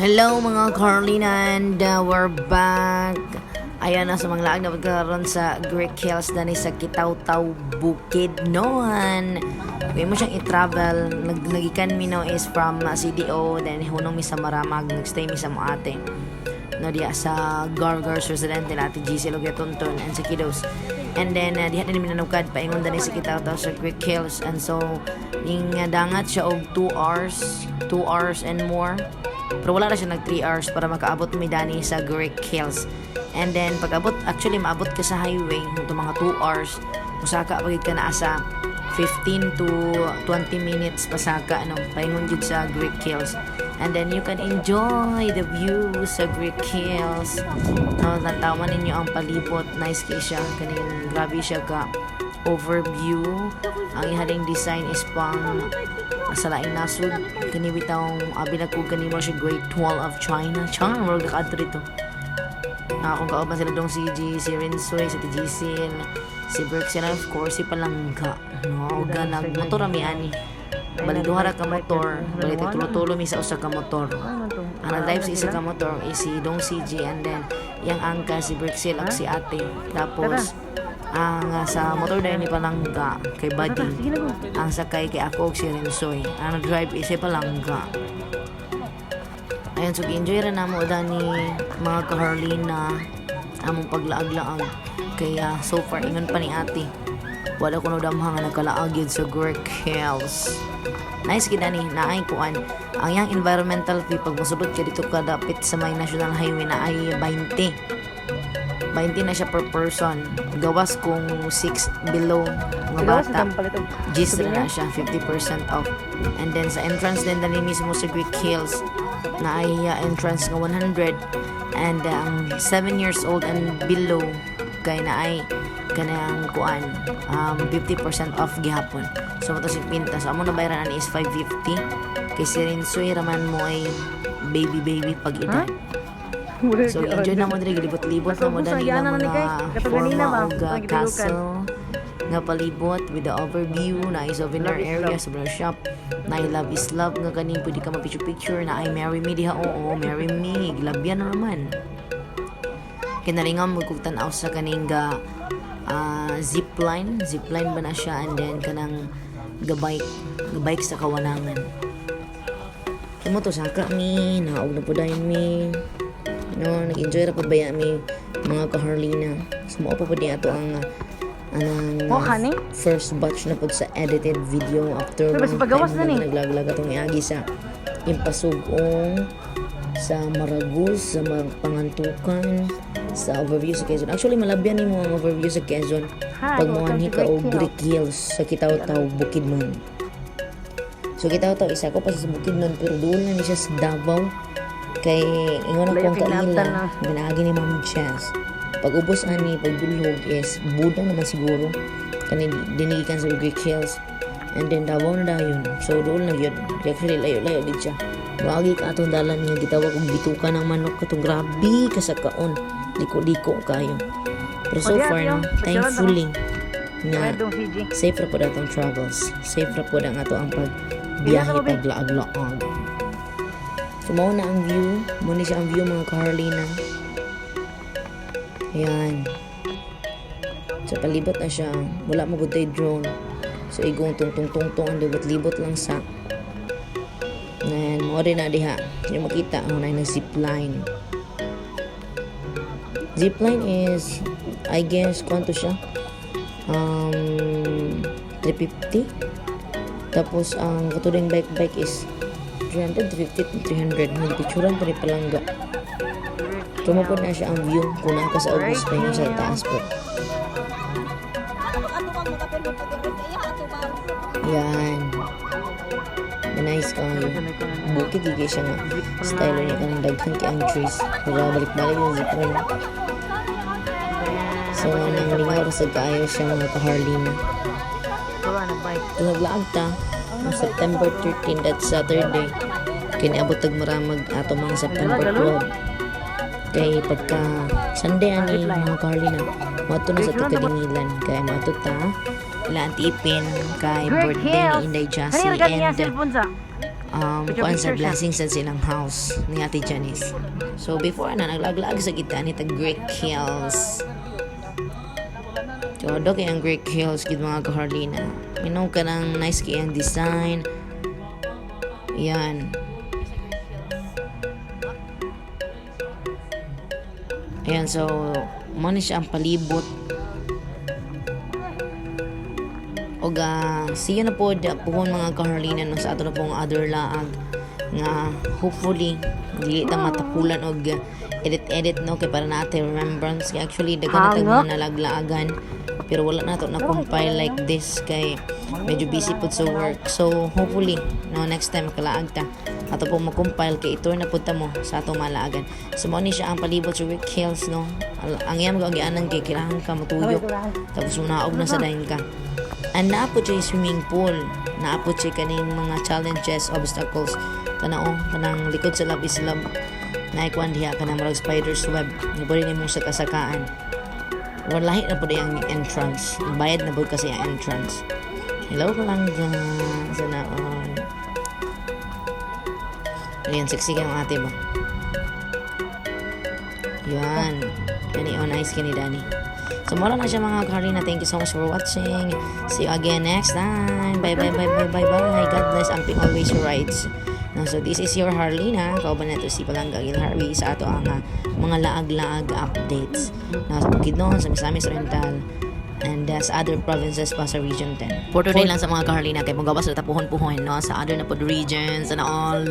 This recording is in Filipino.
Hello mga Carlina and uh, we're back. Ayan na sa mga laag na pagkaroon sa Greek Hills na sa Kitaw-Taw Bukid noon. Kaya mo siyang i-travel. Nag nagikan mi no is from uh, CDO then hunong mi sa Maramag. Nagstay mi sa Moate. No diya sa Gargars Residente na ati GC Logetonton and sa Kiddos. And then uh, diha na mi nanugkad paingon dani sa Kitaw-Taw sa Greek Hills and so ning uh, dangat siya og 2 hours, 2 hours and more. Pero wala na siya nag 3 hours para makaabot mi dani sa Greek Hills. And then pag abot actually maabot ka sa highway ito mga 2 hours musaka pagid ka na sa 15 to 20 minutes pasaka ano paingon jud sa Greek Hills. And then you can enjoy the view sa Greek Hills. No, natawan ninyo ang palibot. Nice kay siya. Kaning grabe siya ka overview. Ang ihaling design is pang sa laing nasud. Kani bitawng abi na ko kani mo siya Great Wall of China. Chang world ka adto dito. Na kung kauban sila dong si G, si Rinsoy, si Tijisin, si Berksin, of course, si Palangga. No, ganag motor ami ani. Bali ka motor, bali tulo-tulo mi sa usa ka motor. Ang nag-drive sa isa ka motor is si Dong CG and then yung angka si Berksil at si ate. Tapos ang ah, sa motor dahil ni Palangga kay Buddy. Ang sakay kay ako si Rensoy. Ang nag-drive is si Palangga. Ayan, so enjoy rin namo dani mga kaharlina among paglaag-laag. Kaya so far ingon pa ni ate. Wala ko no damha nga nagkalaag yun sa Greek Hills. Nice gid ani naay kuan. Ang yang environmental fee pag mosulod ka dito ka dapit sa may national highway na ay 20. 20 na siya per person. Gawas kung 6 below mga bata. Gis na na siya, 50% off. And then sa entrance din dali mismo sa Greek Hills na ay uh, entrance nga 100 and ang 7 years old and below kay na ay kanang kuan um, 50% off gihapon. So mo si Pinta. So amo na bayaran ani is 550 kay si Rinsoy raman mo ay baby baby pag edad. So enjoy na mo diri libot-libot na mo dali ng mga forma uh, castle. Nga palibot with the overview na ay souvenir area sobrang shop. Na I love is love nga kaning pwede ka ma-picture picture na ay marry me diha oo marry me. Glabyan naman. Kinalingan mo kung tanaw sa kaning ga ah, zipline zipline ba na siya? And then kanang gabike gabike sa kawanangan. Kamo to saka mi, naog na po mi. No, nag-enjoy ra pa ba ya mi mga kaharlina. Sumo pa po di ato ang uh, Mo kani? first batch na po sa edited video after Pero basta pagawas na ni. naglaglag atong iagi sa impasugong sa Maragus, sa pangantukan, sa overview sa Quezon. Actually, malabyan ni mo ang overview sa Quezon. Hi, Pag to ka o Great Greek Hills sa Kitaw-Taw, Bukidnon. So Kitaw-Taw, isa ko pa sa Bukidnon, pero doon na ni siya sa Davao. Kay ingon akong kinabtan kaila, na. ginagi ni Ma'am Chess. Pag ubos ani, pag bulhog is Buda naman siguro. Kani dinigikan sa Greek Hills. And then Davao na dayon. So doon na yun. Actually, layo-layo din siya. Wagi ka atong dalan niya. Gitawag kong bituka ng manok. Katong grabe ka sa kaon. Liko-liko kayo. Pero so far, no, thankfully, nga safe ra po atong travels. Safe ra po ang ato ang ka ba, babe? paglaag-laag. So, mao na ang view. Muna siya ang view mga kaharlina. Ayan. So, palibot na siya. Wala mo tay drone. So, igong tungtong-tungtong ang libot-libot lang sa Ayan, mo na diha. Yung makita, ang na nag-zipline. Zipline is, I guess, kwanto siya? Um, 350. Tapos, ang katuling bike-bike is 300, 350, 300. Nagpicturan pa rin palangga. Tumapod na siya ang view kung naka sa August pa yun sa taas po. Yan. Nice kayo. Bukid di siya nga. Style niya kanang daghan kay ang trees. Pero balik-balik yung zipline. So, nang lingaw sa kaayo siya mga kaharlina. Naglaag ta ang September 13 that Saturday. Kiniabot tag maramag ato mga September 12. Kay pagka Sunday ani mga Carlina. Mato na sa Tukadingilan. Kaya mato ta. Ila antipin kay birthday ni Inday Jassy and um, kuan sa picture siya. blessing sa silang house ni Ate Janice. So before na naglaglag sa kita ni tag Greek Hills. So do kay ang Greek Hills gid mga kaharlina. Minom ka ng nice kay ang design. Yan. Ayan, so, mo ni siya ang palibot. O ga, siya na po, da, puhon mga kaharlina no, sa ato na pong other laag nga hopefully dili ta matapulan og edit-edit no kay para natin remembrance kay actually dagan na tag Hanga. mga nalaglaagan pero wala na to na compile like this kay medyo busy pud sa work so hopefully no next time makalaag ta ato po makompile kay ito na pud ta mo sa atong malaagan so mo ni siya ang palibot sa Rick Hills no ang iyang gagianan kay kailangan ka matuyok tapos munaog na sa dayon ka And naapot siya yung swimming pool. Naapot siya kaning mga challenges, obstacles. Kanao, kanang likod sa love is love. Naikwan diha ka ng marag spider's web. Nibuli ni mo sa kasakaan. Walahi na po ang entrance. Bayad na po kasi ang entrance. Hello ko lang dyan. Sana all. Ayan, sexy ka ng ate ba? Yan. Kani on ice kani Dani. So, mura na siya mga Karina. Thank you so much for watching. See you again next time. Bye, bye, bye, bye, bye, bye. God bless. Amping always your rights. No, so, this is your Harlina. Kauban na si Palangga Gil Harvey sa ato ang ah, mga laag-laag updates. No, sa Bukidnon, sa Misamis Oriental, and uh, sa other provinces pa sa Region 10. For today lang sa mga Carolina, kay magawas na tapuhon-puhon no, sa other na pod regions and all.